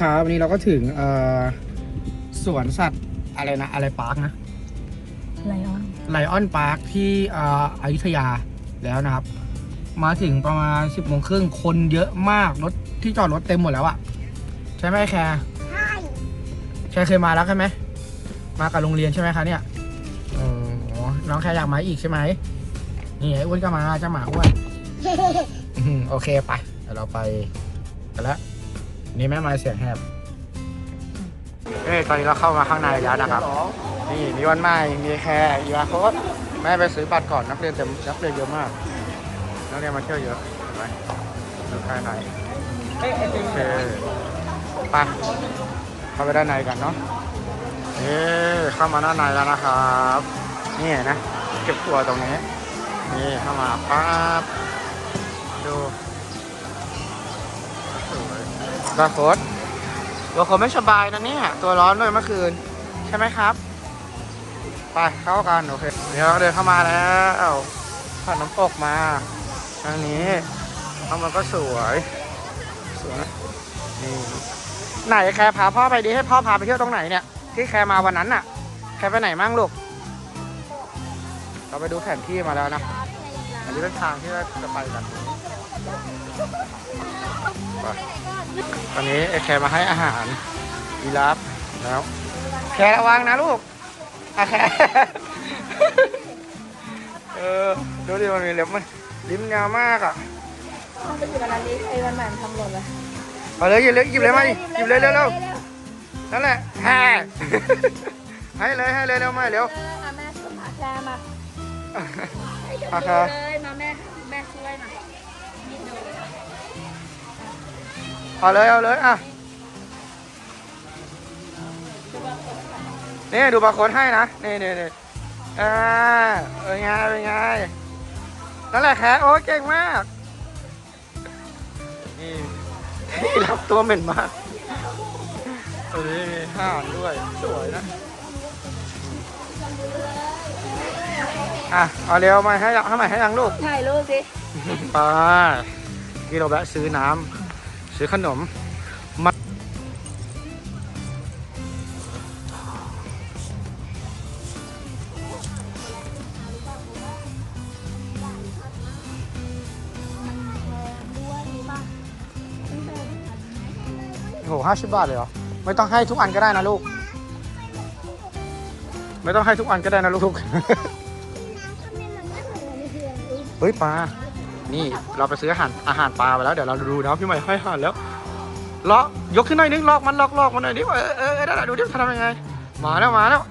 ดีครับวันนี้เราก็ถึงเอ่อสวนสัตว์อะไรนะ อะไรปาร์คนะไลออนไลออนพาร์คที่เอ่ออยุธยาแล้วนะครับ มาถึงประมาณ 10โมงครึ่งคนเยอะมากรถที่จอดรถเต็มหมดแล้วอะใช่ไหมแคร์ใช่แคร์เคยมาแล้วใช่ไหมมากับโรงเรียนใช่ไหมคะเนี่ยอ๋อน้องแคร์อยากมาอีกใช่ไหมนี่ไอ้อ้วนก็มาเจ้าหมาอ้วนอื้อหือโอเคไปเดี๋ยวเราไปกันแล้ว นี่แม่ไม้เสียงแหบเอ้ยตอนนี้เราเข้ามาข้างในแล้วนะครับ นี่มีวันใหม่มีแคร์อีวาโค้ดแม่ไปซื้อบัตรก่อนนักเรียนเต็มนักเรียนเยอะมาก นักเรียนมาเที่ยวเยอะเห็นไหมดูภายในโอเคไปเข้าไปด้านในกันเนาะเอ๊เข้ามาด้านในแล้วนะครับนี่นะ เก็บตัวตรงนี้ นี่เข้ามาปั๊บดู บาโค้ดบาโค้ดไม่สบายนะเนี่ย ตัวร้อนเลยเมื่อคืน ใช่ไหมครับ ไปเข้ากันโอเค เดี๋ยวเดินเข้ามาแล้วผ่านน้ำตกมาทางนี้ทางมันก็สวย สวย นี่ ไหนแคร์พาพ่อไปดิให้พ่อพาไปเที่ยวตรงไหนเนี่ย ที่แคร์มาวันนั้นน่ะ แคร์ไปไหนมั่งลูก เราไปดูแผนที่มาแล้วนะ อันนี้เป็นทางที่เราจะไปกันไป ตอนนี้ไอ้แคร์มาให้อาหารยีราฟแล้ว แคร์ระวังนะลูกอะแคร์เออดูดิมันมีเล็บมันลิ้มยาวมากอะต้องไปอยู่กับนาลิไอ้วันใหม่มันทำหล่นเลยเอาเลยหยิบเลยหยิบเลยมาดิหยิบเลยเร็วเร็วๆนั่นแหละแฮ่ให้เลยให้เลยเร็วมาเร็วเออมาแม่มาแชร์มาให้ดูอะเลค่ะยมา เอาเลยเอาเลยอะนี่ดูบาร์โค้ดให้นะนี่นี่นี่อ่าเป็นไงเป็นไงนั่นแหละแค่โอ้ยเก่งมากนี่ที่รับตัวเหม็นมากตัวนี้มีห่านด้วยสวยนะอะเอาเร็วมาให้ยังให้ใหม่ให้ยังลูกถ่ายรูปสิไปที่เราแวะซื้อน้ำ ซื้อขนมมาโอ้โหห้าสิบบาทเลยเหรอ ไม่ต้องให้ทุกอันก็ได้นะลูก ไม่ต้องให้ทุกอันก็ได้นะลูก เฮ้ยปลา นี่เราไปซื้ออาหารอาหารปลาไปแล้วเดี๋ยวเราดูนะพี่ใหม่ให้อาหารแล้วเลาะยกขึ้นหน่อยนึงลอกมันลอกลอกมันหน่อยดิเออเออเออได้ละดูดิทำยังไงมาแล้วมาแล้ว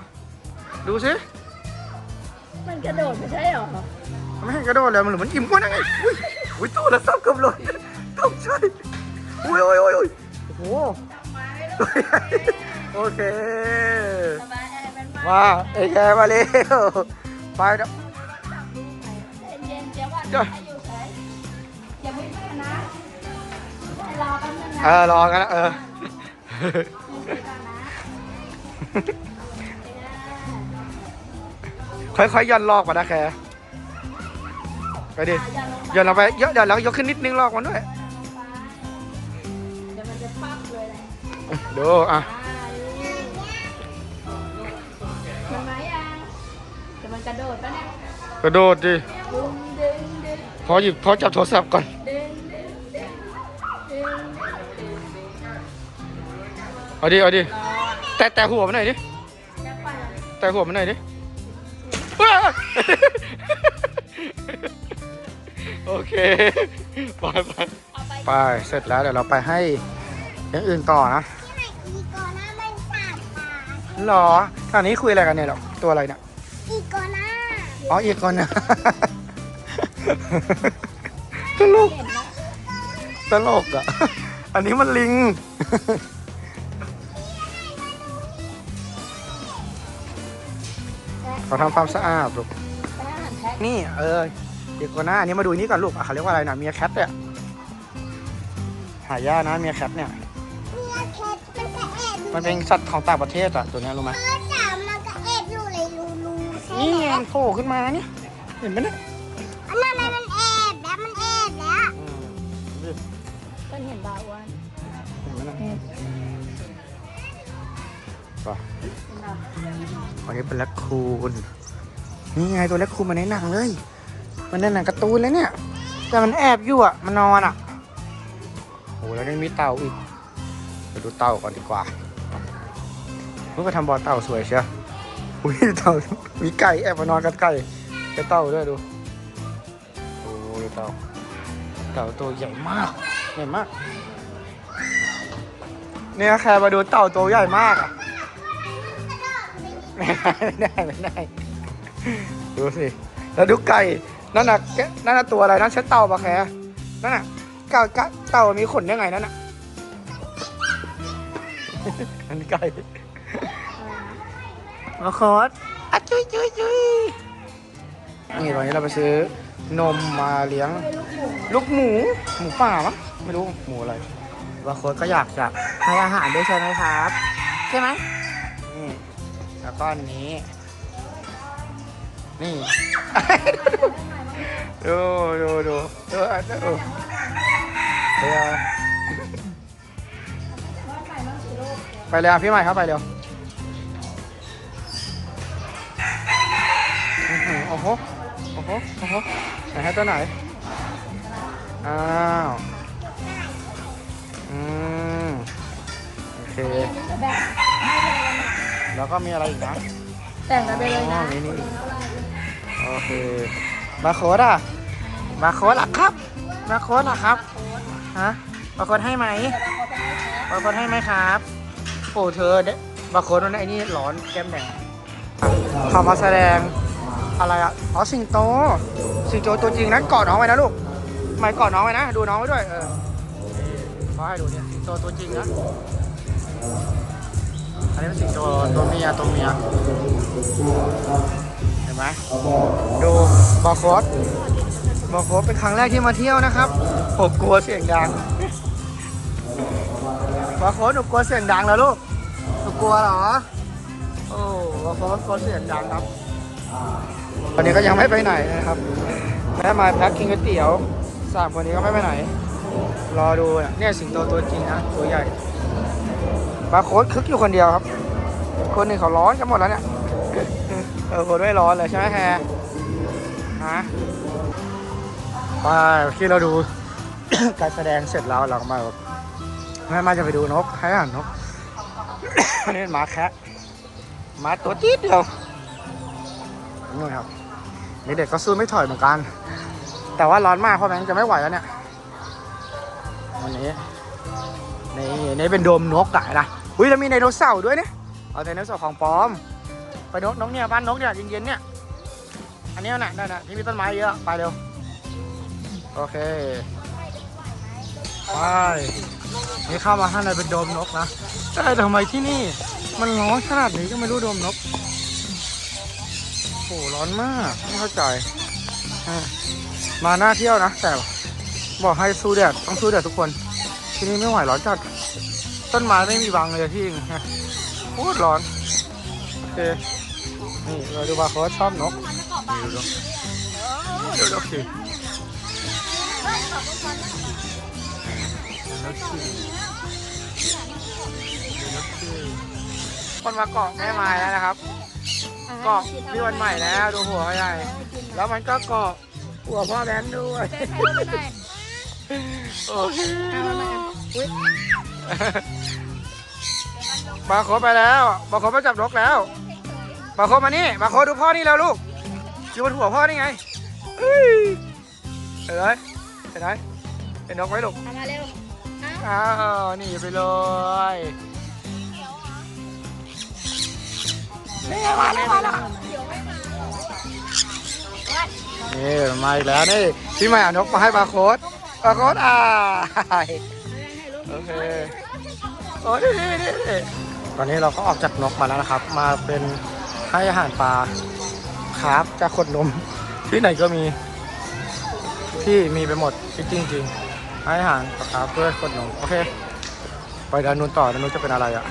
ดูสิมันกระโดดไม่ใช่หรอมันไม่ให้กระโดดเลยมันหรือมันอิ่มกว่านั่งไงอุ้ยอุ้ยตัวละซับกับเลยตกใจอุ้ยโอ้ยโอ้ยโอ้ยโอ้โหโอเคสบายอะไรเป็นมามาเอ้ยแกมาเร็วไปเดี๋ยว เออรอกันนะเออ ค่อยๆย่อนลอกมานะแคร์ไปดิย่อนลงไปเยอะเดี๋ยวเรายกขึ้นนิดนึงลอกมันด้วยเดี๋ยวมันจะปั๊บเลยแหละดูอะมันไหมยังเดี๋ยวมันกระโดดปะเนี่ยกระโดดดิ ดึงดึงดึง พอหยิบพอจับโทรศัพท์ก่อน เอาดิเอาดิรอแต่แต่หัวมันหน่อยดิจะไปแล้วแต่หัวมันหน่อยดิว้าโอเคไปไปเอาไปไปเสร็จแล้วเดี๋ยวเราไปให้อย่างอื่นต่อนะอีโกนาเป็นสัตว์ป่าหรอตอนนี้คุยอะไรกันเนี่ยหรอตัวอะไรเนี่ยอีโกนาอ๋ออีกคนนะตลกเห็นไหมตลกอะ อันนี้มันลิง เขาทำความสะอาดลูกไปให้อาหารแพะนี่เออเด็กคนหน้าอันนี้มาดูนี่ก่อนลูกอะเขาเรียกว่าอะไรนะเมียแคทเนี่ยหายากนะเมียแคทเนี่ยเนี่ยแคทมันก็แอบอยู่มันเป็นสัตว์ของต่างประเทศอะตัวเนี้ยรู้ไหมเออสามมันก็แอบอยู่ในรูรูใช่นี่ไหมไงโผล่ขึ้นมาเนี่ยเห็นไหมเนี่ยอันนั้นมันแอบแล้วมันแอบแล้วอืมดูดิเพิ่นเห็นบาอ้วนเห็นไหมนะ ไปวันนี้เป็นแรคคูนนี่ไงตัวแรคคูนมันในหนังเลย มันในหนังการ์ตูนเลยเนี่ย แต่มันแอบอยู่อะ มันนอนอะโอ้แล้วนี่มีเต่าอีกไปดูเต่าก่อนดีกว่าเพิ่งไปทำบอลเต่าสวยเชียวอุ้ยเต่ามีไก่แอบมานอนกับไก่กับเต่าด้วยดูโอ้ยเต่าเต่าตัวใหญ่มากใหญ่มาก เนี่ยแคร์มาดูเต่าตัวใหญ่มากอะ ไม่ได้ไม่ได้ไม่ได้ ดูสิ แล้วดูไก่ นั่นน่ะแกนั่นน่ะตัวอะไรนั่นใช่เต่าปะแคร์นั่นน่ะเก่าเต่ามีขนได้ไงนั่นน่ะนั่นไก่มาคอสอะจุยจุยจุยนี่ตอนนี้เราไปซื้อนมมาเลี้ยง ลูกหมู หมูป่ามั้งไม่รู้หมูอะไรบางคนก็อยากจะให้อาหารด้วยใช่ไหมครับ ใช่ไหมนี่ แล้วก็อันนี้ นี่ ดูดูดูดูดูเดี๋ยวไปเลยอะพี่ใหม่ครับไปเร็วโอ้โหโอ้โหโอ้โหไหนให้ตัวไหน อ้าว อืม โอเค แบ่งแล้วก็มีอะไรอีกนะแบ่งกันไปเลยอ๋อนะนี่นี่อีกโอเคบาร์โค้ดอะบาร์โค้ดล่ะครับบาร์โค้ดล่ะครับฮะบาร์โค้ดให้ไหมบาร์โค้ดให้ไหมครับโอ้เธอเดบาร์โค้ดมันไอ้นี่ร้อนแก้มแดงเขามาแสดงอะไรอะอ๋อสิงโตสิงโตตัวจริงนะกอดน้องไว้นะลูกไม่กอดน้องไว้นะดูน้องไว้ด้วยเออเขาให้ดูเนี่ยสิงโตตัวจริงนะอั นนี้เป็นสิงโตตัวเมียตัวเมียเห็นไหมดูบาร์โค้ดบาร์โค้ดเป็นครั้งแรกที่มาเที่ยวนะครับผมกลัวเสียงดังบาร์โค้ดหนูกลัวเสียงดังแล้วลูกหนูกลัวเหรอโอ้บาร์โค้ดกลัวเสียงดังครับวันนี้ก็ยังไม่ไปไหนนะครับแม่มาแพ็คกินก๋วยเตี๋ยวสามคนนี้ก็ไม่ไปไหน รอดูเนี่ยสิงโตตัวจริงนะตัวใหญ่ บาโค้ดคึกอยู่คนเดียวครับ คนหนึ่งเขาร้อนกันหมดแล้วเนี่ย เออคนไม่ร้อนเลยใช่ไหมแฮร์ฮะไปที่เราดู การแสดงเสร็จแล้วเราก็มาแบบแม่มาจะไปดูนกให้อาหารนกอันนี้เป็นหมาแคะหมาตัวจี๊ดเดียวนี่ครับนี่เด็กก็สู้ไม่ถอยเหมือนกัน แต่ว่าร้อนมากเพราะแม่งจะไม่ไหวแล้วเนี่ยวันนี้นี่นี่เป็นโดมนกไก่นะ อุ้ยแล้วมีไดโนเสาร์ด้วยเนี่ยเอาไดโนเสาร์ของปลอม ไปนกนกเนี่ยบ้านนกเนี่ยเย็นๆเนี่ยอันนี้น่ะนั่นน่ะที่มีต้นไม้เยอะไปเร็วโอเคไปนี่เข้ามาข้างในเป็นโดมนกนะแต่ทำไมที่นี่ มันร้อนขนาดนี้ก็ไม่รู้โดมนกโอ้ร้อนมากไม่เข้าใจมาหน้าเที่ยวนะแต่บอกให้สู้แดดต้องสู้แดดทุกคน ที่นี่ไม่ไหวร้อนจัด ต้นไม้ไม่มีบังเลยที่นี่โคตรร้อน โอเค นี่เราดูบาร์โค้ดชอบนกนี่ดูนกดูนกสิดูนกสิดูนกสิคนมาเกาะแม่ไม้แล้วนะครับ เกาะพี่วันใหม่แล้วดูหัวเขาใหญ่ แล้วมันก็เกาะหัวพ่อแบงค์ด้วย โอเค บาร์โค้ดไปแล้วบาร์โค้ดไปจับนกแล้วบาโคมานี่บาโคดูพ่อนี่แล้วลูกอยู่บนหัวพ่อนี่ไงเอ้ยเห็นไหมเห็นไหมเห็นนกไหมลูกมาเร็วอ้าวหนีไปเลยนี่มาแล้วมาแล้วนี่มาอีกแล้วนี่พี่ใหม่เอานกมาให้บาโคดบาโคดอ่า โอเคโอ้ยนี่นี่นี่ตอนนี้เราก็ออกจากนกมาแล้วนะครับ มาเป็นให้อาหารปลาครับจากขดนม ที่ไหนก็มี ที่มีไปหมดจริงจริงให้อาหารปลาครับเพื่อขดนมโอเค ไปด้านนู้นต่อด้านนู้นจะเป็นอะไรอะ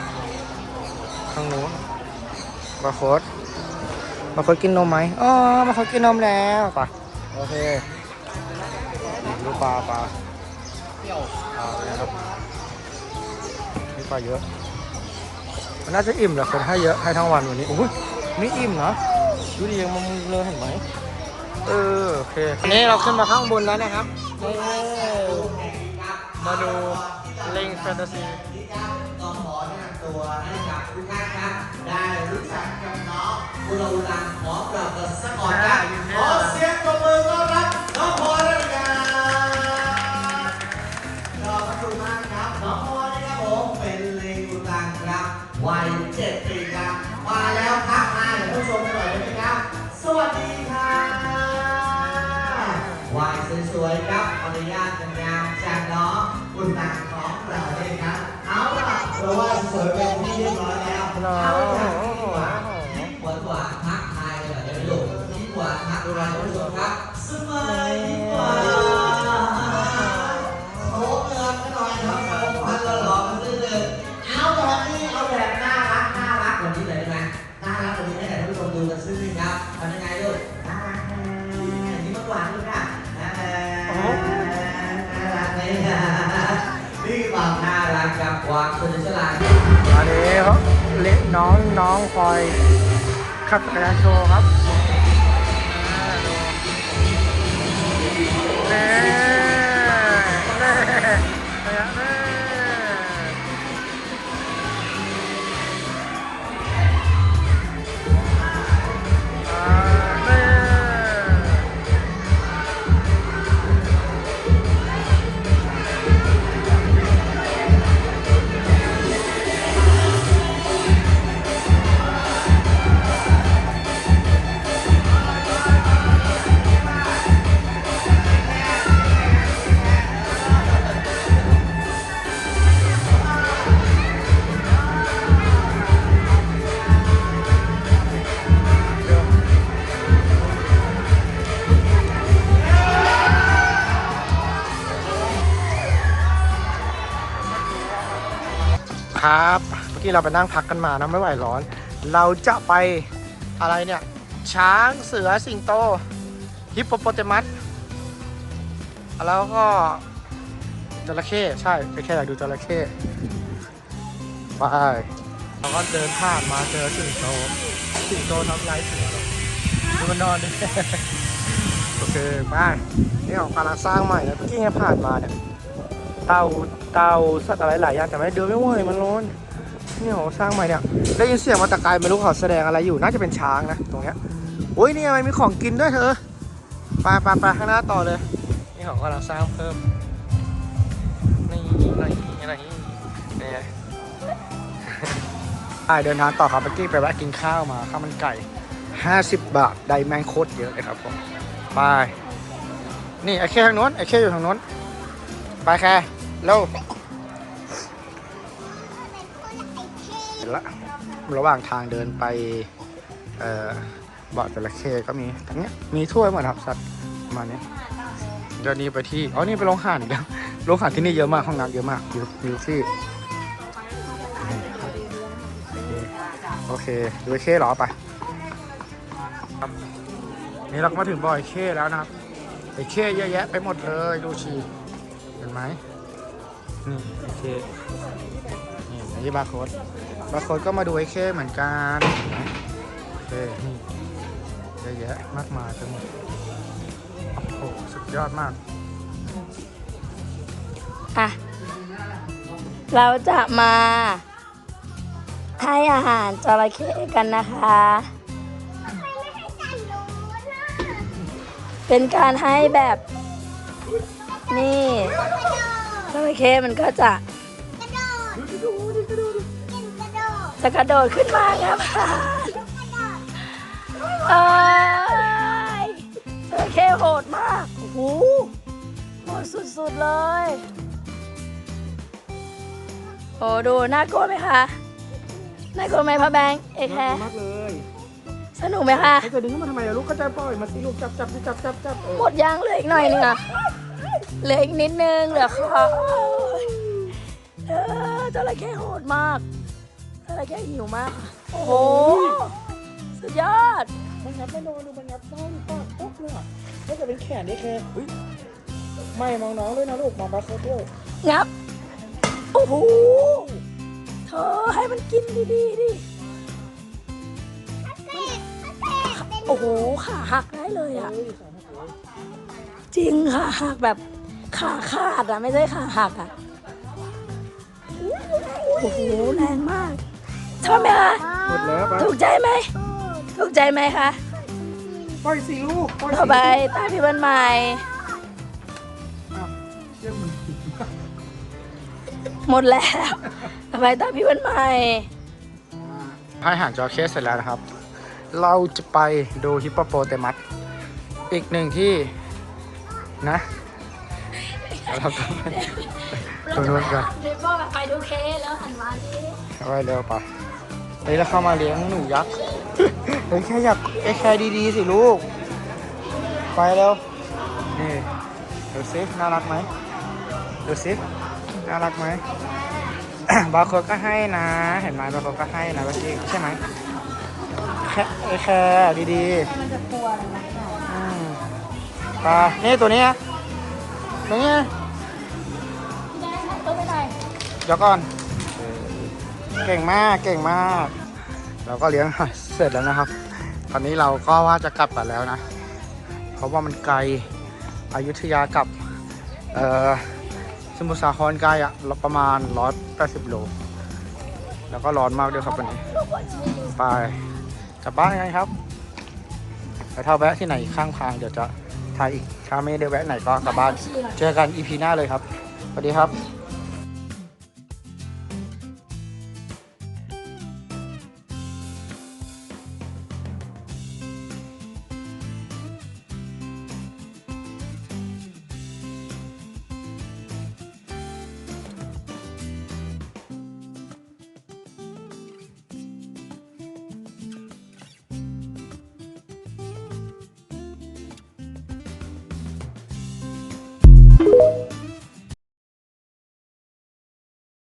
ข้างนู้นบาโคดบาโคดกินนมไหมอ๋อบาโคดกินนมแล้วไปโอเคดูปลาปลาเอาเลยครับ ปลาเยอะ มันน่าจะอิ่มแหละคนให้เยอะให้ทั้งวันวันนี้โอ้ยไม่อิ่มนะดูดิยังมันเลยเห็นไหมเออโอเคอันนี้เราขึ้นมาข้างบนแล้วนะครับนี่มาดูลิงแฟนตาซีต้องขอแนะนำตัวให้กับทุกท่านครับได้รู้จักกับน้องกุลาอุลังหมอปลอบกันสักก่อนครับขอเสียงปรบมือต้อนรับน้องพลด้วยน ค ขับจักรย ครับเมื่อกี้เราไปนั่งพักกันมานะไม่ไหวร้อน เราจะไปอะไรเนี่ยช้างเสือสิงโตฮิปโปโปเตมัสแล้วก็จระเข้ใช่ไปแค่อยากดูจระเข้ไปเราก็เดินผ่านมาเจอสิงโตสิงโตทำลายเสือดูมันนอนดิโอเคไปนี่ของกำลังสร้างใหม่นะเมื่อกี้เนี่ยผ่านมาเนี่ยเต่า เตาสัตว์อะไรหลายอย่างแต่ไม่เดินไม่ไหวมันร้อนนี่เขาสร้างใหม่เนี่ยได้ยินเสียงมาตะไกลไม่รู้เขาแสดงอะไรอยู่น่าจะเป็นช้างนะตรงเนี้ยโอ้ยนี่มันมีของกินด้วยเธอไปไปไปข้างหน้าต่อเลยนี่ของกำลังสร้างเพิ่มนี่อะไรอะไรนี่ไปเดินทางต่อครับเมื่อกี้ไปแวะกินข้าวมาข้าวมันไก่ 50 บาทได้แมงโคตรเยอะเลยครับผมไปนี่ไอ้แค่ทางโน้นไอ้แค่อยู่ทางโน้นไปแค่ เร็วเห็นละระหว่างทางเดินไปเอ่อบ่อจระเข้ก็มีทั้งเนี้ยมีถ้วยหมดครับสัตว์ประมาณนี้เดี๋ยวนี้ไปที่อ๋อนี่ไปโรงหานอีกแล้วโรงหานที่นี่เยอะมากห้องน้ำเยอะมากอยู่อยู่ที่โอเคดูไอ้เข้หรอไปครับนี่เราก็มาถึงบ่อไอ้เข้แล้วนะครับไอ้เข้เยอะแยะไปหมดเลยดูชีเห็นไหม นี่โอเคนี่อันนี้บาร์โค้ดบาร์โค้ดก็มาดูไอ้เคเหมือนกันเห็นไหมโอเคนี่เยอะแยะมากมายไปหมดโอ้โหสุดยอดมาก อะ เราจะมาให้อาหารจระเข้กันนะคะ เป็นการให้แบบนี่ จระเข้มันก็จะกระโดดกระโดดกระโดดกินกระโดดจะกระโดดขึ้นมาครับกระโดดเอ้ยจระเข้โหดมากโอ้โหโหดสุดๆเลยโอ้ดูน่ากลัวไหมคะน่ากลัวไหมพ่อแบงค์เอกแคร์มากเลยสนุกไหมคะเขาจะดึงขึ้นมาทำไมอะลูกก็จะปล่อยมาสิลูกจับจับจับจับจับเออหมดยังเหลืออีกหน่อยนึงอะ เหลืออีกนิดนึงเหลือคอเออจระเข้โหดมากจระเข้หิวมาก โอ้โห สุดยอด มันงับไม่โดนดูมันงับได้หรือเปล่าปุ๊บเลยอะถ้าจะเป็นแขนได้แค่เฮ้ยไม่มองน้องด้วยนะลูกมองบาสเกตด้วยงับ โอ้โห เธอให้มันกินดีๆดิโอ้โหขาหักได้เลยอะ จริงค่ะหักแบบขาขาดอะไม่ใช่ขาหักอะโอ้โหแรงมากชอบไหมคะหมดแล้วปะถูกใจไหมถูกใจไหมคะปล่อยสิลูกปล่อยสิต่อไปตาพี่บันใหม่อ้าวเรียกมึงผิดหมดแล้วต่อไปตาพี่บันใหม่ให้อาหารจระเข้เสร็จแล้วนะครับ เราจะไปดูฮิปโปโปเตมัสอีกหนึ่งที่ นะเดี๋ยวเราต้องไปตรงนู้นกันเดี๋ยวบอกไปดูเคแล้วหันมาดิไว้เร็วไปเฮ้ยแล้วเข้ามาเลี้ยงหนูยักษ์เฮ้ยแค่อยากแค่แค่ดีๆสิลูก ไปเร็วนี่ดูสิน่ารักไหมดูสิน่ารักไหมบาร์โค้ดก็ให้นะ เห็นไหมบาร์โค้ดก็ให้นะว่าสิใช่ไหมแค่ไอแค่ดีๆมันจะกลัวนะ ปลานี่ตัวนี้ตัวนี้ตัวไปไหนเดี๋ยวก่อน เก่งมาก เก่งมาก เราก็เลี้ยงเสร็จแล้วนะครับ ตอนนี้เราก็ว่าจะกลับกันแล้วนะ เพราะว่ามันไกลอยุธยากับสมุทรสาครไกลอะประมาณ180โล แล้วก็ร้อนมากด้วยครับวันนี้ ไปกลับบ้านกันครับ แต่ถ้าแวะที่ไหนข้างทางเดี๋ยวจะ ถ่ายอีกถ้าไม่ได้แวะไหนก็กลับบ้าน เจอกันอีพีหน้าเลยครับสวัสดีครับ